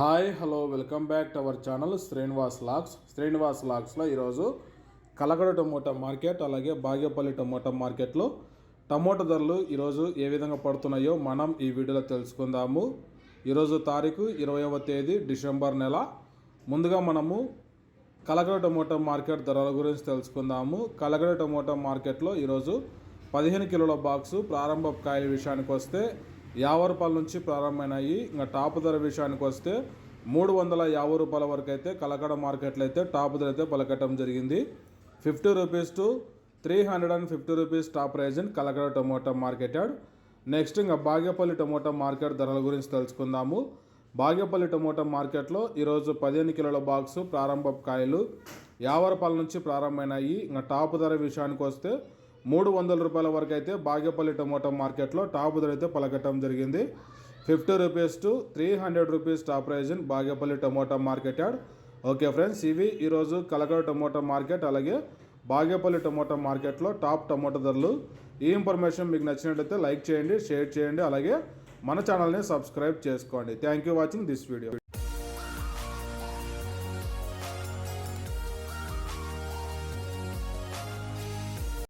Hi hello welcome back to our channel Srinivas lakhs. Srinivas లాక్స్లో ఈరోజు కలగడ tomato market అలాగే Bagepalli tomato మార్కెట్లో టమోటా ధరలు ఈరోజు ఏ విధంగా పడుతున్నాయో మనం ఈ వీడియోలో తెలుసుకుందాము. ఈరోజు తారీఖు ఇరవైవ తేదీ డిసెంబర్ నెల. ముందుగా మనము కలగడ టమోటా మార్కెట్ ధరల గురించి తెలుసుకుందాము. కలగడ టమోటా మార్కెట్లో ఈరోజు పదిహేను కిలోల బాక్సు ప్రారంభ కాయల విషయానికి వస్తే యాభై రూపాయల నుంచి ప్రారంభమైనాయి. ఇంకా టాప్ ధర విషయానికి వస్తే మూడు వందల యాభై రూపాయల వరకు అయితే కలకడ మార్కెట్లో అయితే టాప్ ధర అయితే పలకటం జరిగింది. Fifty rupees two three hundred and fifty rupees top price and Kalakada tomato market yard next ఇంకా బాగేపల్లి టొమాటో మార్కెట్ ధరల గురించి తెలుసుకుందాము. బాగేపల్లి టొమాటో మార్కెట్లో ఈరోజు పదిహేను కిలోల బాక్సు ప్రారంభ కాయలు యాభై రూపాయల నుంచి ప్రారంభమైనాయి. ఇంకా టాప్ ధర విషయానికి వస్తే మూడు వందల రూపాయల వరకు అయితే బాగేపల్లి టమోటా మార్కెట్లో టాప్ ధర అయితే పలకటం జరిగింది. Fifty rupees two three hundred rupees top price in Bagepalli tomato market yard okay friends ఇవి ఈరోజు కలకడ టమోటా మార్కెట్ అలాగే బాగేపల్లి టమోటా మార్కెట్లో టాప్ టమోటా ధరలు. ఈ ఇన్ఫర్మేషన్ మీకు నచ్చినట్లయితే లైక్ చేయండి షేర్ చేయండి అలాగే మన ఛానల్ని సబ్స్క్రైబ్ చేసుకోండి. Thank you watching this video.